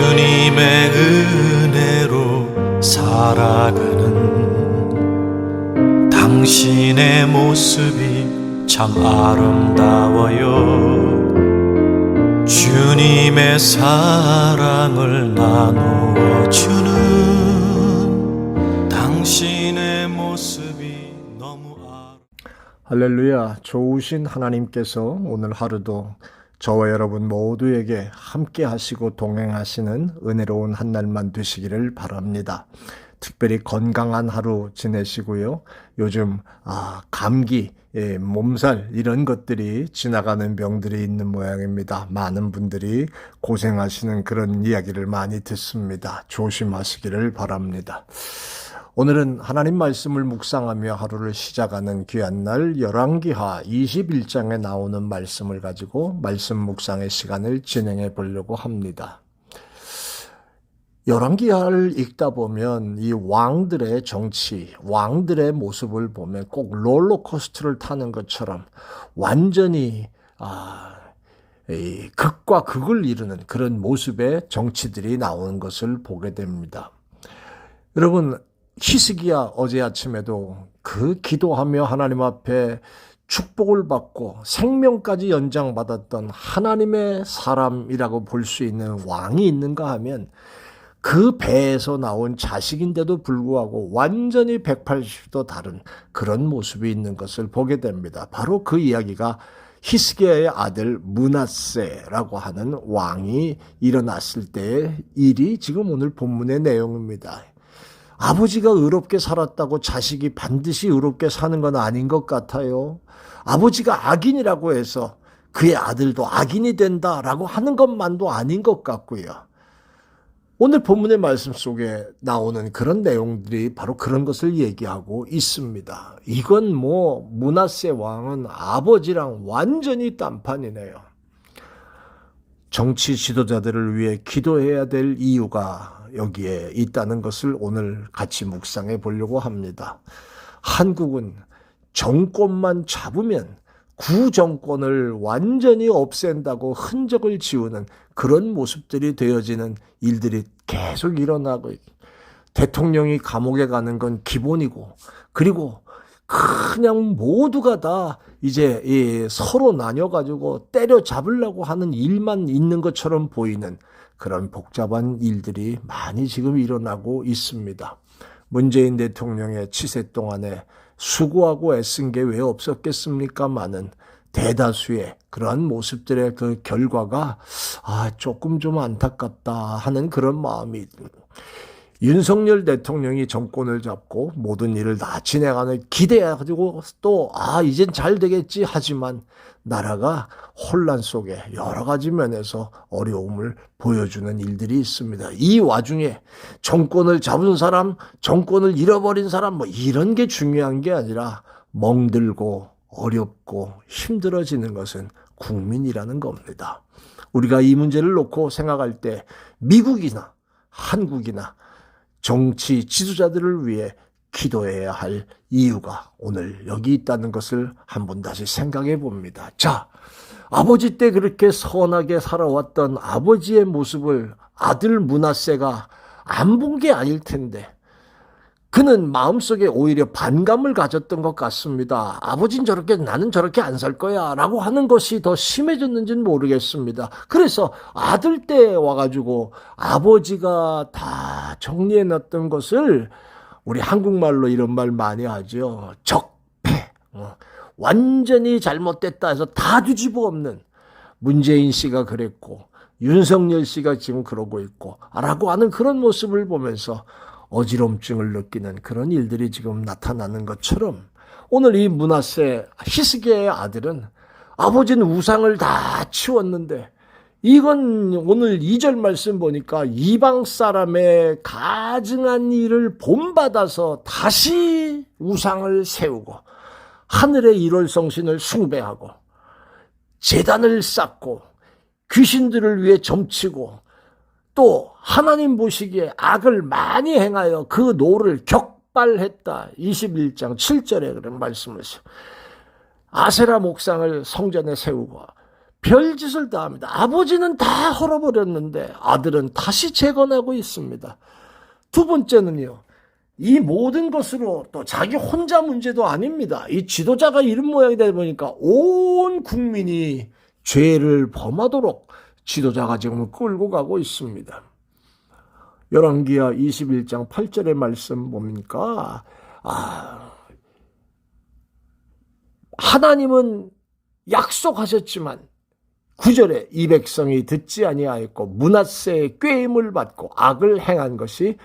주님의 은혜로 살아가는 당신의 모습이 참 아름다워요. 주님의 사랑을 나누어 주는 당신의 모습이 너무 아름다워요. 할렐루야. 좋으신 하나님께서 오늘 하루도 저와 여러분 모두에게 함께 하시고 동행하시는 은혜로운 한 날만 되시기를 바랍니다. 특별히 건강한 하루 지내시고요. 요즘 아, 감기, 예, 몸살 이런 것들이 지나가는 병들이 있는 모양입니다. 많은 분들이 고생하시는 그런 이야기를 많이 듣습니다. 조심하시기를 바랍니다. 오늘은 하나님 말씀을 묵상하며 하루를 시작하는 귀한 날 열왕기하 21장에 나오는 말씀을 가지고 말씀 묵상의 시간을 진행해 보려고 합니다. 열왕기하를 읽다 보면 이 왕들의 정치, 왕들의 모습을 보면 꼭 롤러코스터를 타는 것처럼 완전히 아, 이 극과 극을 이루는 그런 모습의 정치들이 나오는 것을 보게 됩니다. 여러분 히스기야 어제 아침에도 그 기도하며 하나님 앞에 축복을 받고 생명까지 연장받았던 하나님의 사람이라고 볼 수 있는 왕이 있는가 하면 그 배에서 나온 자식인데도 불구하고 완전히 180도 다른 그런 모습이 있는 것을 보게 됩니다. 바로 그 이야기가 히스기야의 아들 문하세라고 하는 왕이 일어났을 때의 일이 지금 오늘 본문의 내용입니다. 아버지가 의롭게 살았다고 자식이 반드시 의롭게 사는 건 아닌 것 같아요. 아버지가 악인이라고 해서 그의 아들도 악인이 된다라고 하는 것만도 아닌 것 같고요. 오늘 본문의 말씀 속에 나오는 그런 내용들이 바로 그런 것을 얘기하고 있습니다. 이건 뭐 문하세 왕은 아버지랑 완전히 딴판이네요. 정치 지도자들을 위해 기도해야 될 이유가 여기에 있다는 것을 오늘 같이 묵상해 보려고 합니다. 한국은 정권만 잡으면 구정권을 완전히 없앤다고 흔적을 지우는 그런 모습들이 되어지는 일들이 계속 일어나고 대통령이 감옥에 가는 건 기본이고 그리고 그냥 모두가 다 이제 이 서로 나뉘어가지고 때려 잡으려고 하는 일만 있는 것처럼 보이는 그런 복잡한 일들이 많이 지금 일어나고 있습니다. 문재인 대통령의 치세 동안에 수고하고 애쓴 게 왜 없었겠습니까? 많은 대다수의 그러한 모습들의 그 결과가 아 조금 좀 안타깝다 하는 그런 마음이 윤석열 대통령이 정권을 잡고 모든 일을 다 진행하는 기대해가지고 또, 아, 이젠 잘 되겠지 하지만 나라가 혼란 속에 여러 가지 면에서 어려움을 보여주는 일들이 있습니다. 이 와중에 정권을 잡은 사람, 정권을 잃어버린 사람, 뭐 이런 게 중요한 게 아니라 멍들고 어렵고 힘들어지는 것은 국민이라는 겁니다. 우리가 이 문제를 놓고 생각할 때 미국이나 한국이나 정치 지도자들을 위해 기도해야 할 이유가 오늘 여기 있다는 것을 한번 다시 생각해 봅니다. 자, 아버지 때 그렇게 선하게 살아왔던 아버지의 모습을 아들 문하세가 안 본 게 아닐 텐데, 그는 마음속에 오히려 반감을 가졌던 것 같습니다. 아버진 저렇게 나는 저렇게 안 살 거야 라고 하는 것이 더 심해졌는지는 모르겠습니다. 그래서 아들 때 와가지고 아버지가 다 정리해 놨던 것을 우리 한국말로 이런 말 많이 하죠. 적폐. 어, 완전히 잘못됐다 해서 다 뒤집어 엎는 문재인 씨가 그랬고 윤석열 씨가 지금 그러고 있고 라고 하는 그런 모습을 보면서 어지럼증을 느끼는 그런 일들이 지금 나타나는 것처럼 오늘 이 문하세 히스기야의 아들은 아버지는 우상을 다 치웠는데 이건 오늘 2절 말씀 보니까 이방 사람의 가증한 일을 본받아서 다시 우상을 세우고 하늘의 일월 성신을 숭배하고 재단을 쌓고 귀신들을 위해 점치고 또 하나님 보시기에 악을 많이 행하여 그 노를 격발했다. 21장 7절에 그런 말씀을 했어요. 아세라 목상을 성전에 세우고 별짓을 다 합니다. 아버지는 다 헐어버렸는데 아들은 다시 재건하고 있습니다. 두 번째는요. 이 모든 것으로 또 자기 혼자 문제도 아닙니다. 이 지도자가 이런 모양이 되다 보니까 온 국민이 죄를 범하도록 지도자가 지금 끌고 가고 있습니다. 열왕기하 21장 8절의 말씀 뭡니까? 아, 하나님은 약속하셨지만 9절에 이 백성이 듣지 아니하였고 문하세의 꾀임을 받고 악을 행한 것이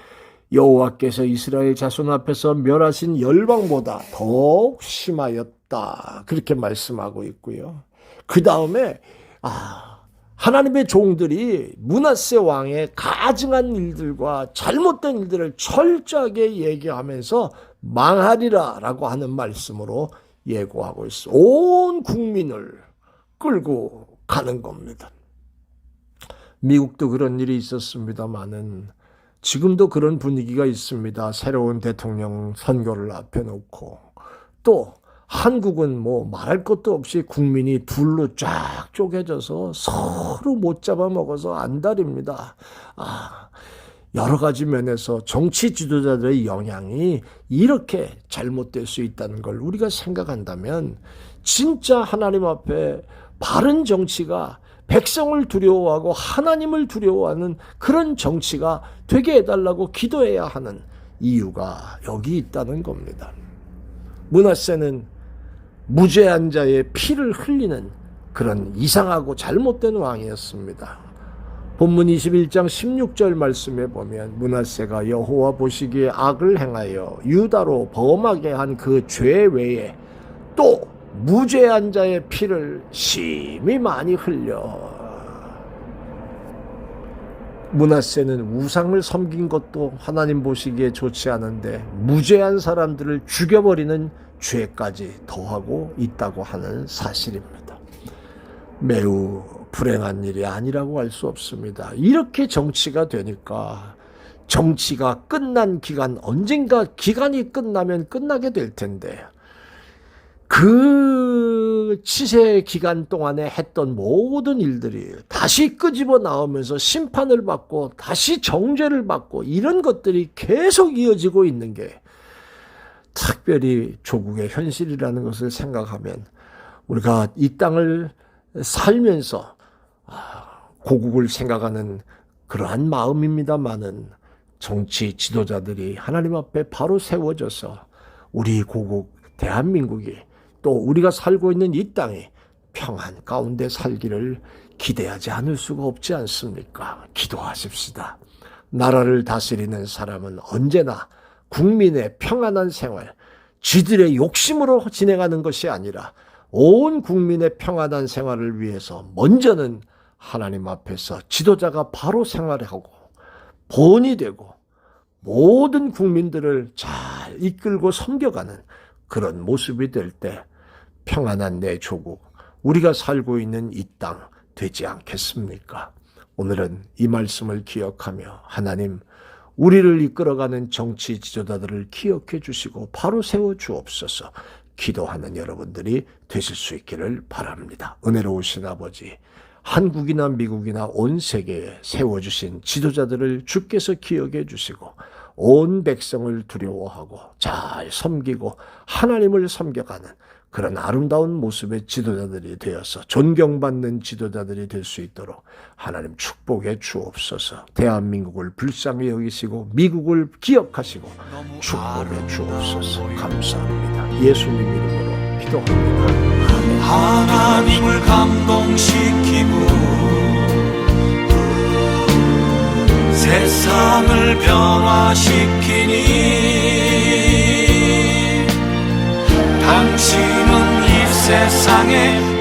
여호와께서 이스라엘 자손 앞에서 멸하신 열방보다 더욱 심하였다. 그렇게 말씀하고 있고요. 그 다음에 아 하나님의 종들이 문하세 왕의 가증한 일들과 잘못된 일들을 철저하게 얘기하면서 망하리라라고 하는 말씀으로 예고하고 있어. 온 국민을 끌고 가는 겁니다. 미국도 그런 일이 있었습니다만은 지금도 그런 분위기가 있습니다. 새로운 대통령 선거를 앞에 놓고 또 한국은 뭐 말할 것도 없이 국민이 둘로 쫙 쪼개져서 서로 못 잡아먹어서 안달입니다. 아, 여러 가지 면에서 정치 지도자들의 영향이 이렇게 잘못될 수 있다는 걸 우리가 생각한다면 진짜 하나님 앞에 바른 정치가 백성을 두려워하고 하나님을 두려워하는 그런 정치가 되게 해달라고 기도해야 하는 이유가 여기 있다는 겁니다. 문하세는 무죄한 자의 피를 흘리는 그런 이상하고 잘못된 왕이었습니다. 본문 21장 16절 말씀에 보면 문하세가 여호와 보시기에 악을 행하여 유다로 범하게 한 그 죄 외에 또 무죄한 자의 피를 심히 많이 흘려 문하세는 우상을 섬긴 것도 하나님 보시기에 좋지 않은데 무죄한 사람들을 죽여버리는 죄까지 더하고 있다고 하는 사실입니다. 매우 불행한 일이 아니라고 할 수 없습니다. 이렇게 정치가 되니까 정치가 끝난 기간, 언젠가 기간이 끝나면 끝나게 될 텐데, 그 치세 기간 동안에 했던 모든 일들이 다시 끄집어 나오면서 심판을 받고 다시 정죄를 받고 이런 것들이 계속 이어지고 있는 게 특별히 조국의 현실이라는 것을 생각하면 우리가 이 땅을 살면서 아, 고국을 생각하는 그러한 마음입니다만은 정치 지도자들이 하나님 앞에 바로 세워져서 우리 고국 대한민국이 또 우리가 살고 있는 이 땅이 평안 가운데 살기를 기대하지 않을 수가 없지 않습니까? 기도하십시다. 나라를 다스리는 사람은 언제나 국민의 평안한 생활, 쥐들의 욕심으로 진행하는 것이 아니라 온 국민의 평안한 생활을 위해서 먼저는 하나님 앞에서 지도자가 바로 생활하고 본이 되고 모든 국민들을 잘 이끌고 섬겨가는 그런 모습이 될 때 평안한 내 조국, 우리가 살고 있는 이 땅 되지 않겠습니까? 오늘은 이 말씀을 기억하며 하나님, 우리를 이끌어가는 정치 지도자들을 기억해 주시고 바로 세워 주옵소서 기도하는 여러분들이 되실 수 있기를 바랍니다. 은혜로우신 아버지, 한국이나 미국이나 온 세계에 세워주신 지도자들을 주께서 기억해 주시고 온 백성을 두려워하고 잘 섬기고 하나님을 섬겨가는 그런 아름다운 모습의 지도자들이 되어서 존경받는 지도자들이 될 수 있도록 하나님 축복해 주옵소서. 대한민국을 불쌍히 여기시고 미국을 기억하시고 축복해 주옵소서. 감사합니다. 예수님 이름으로 기도합니다. 하나님을 감동시키고 세상을 변화시키니 세상에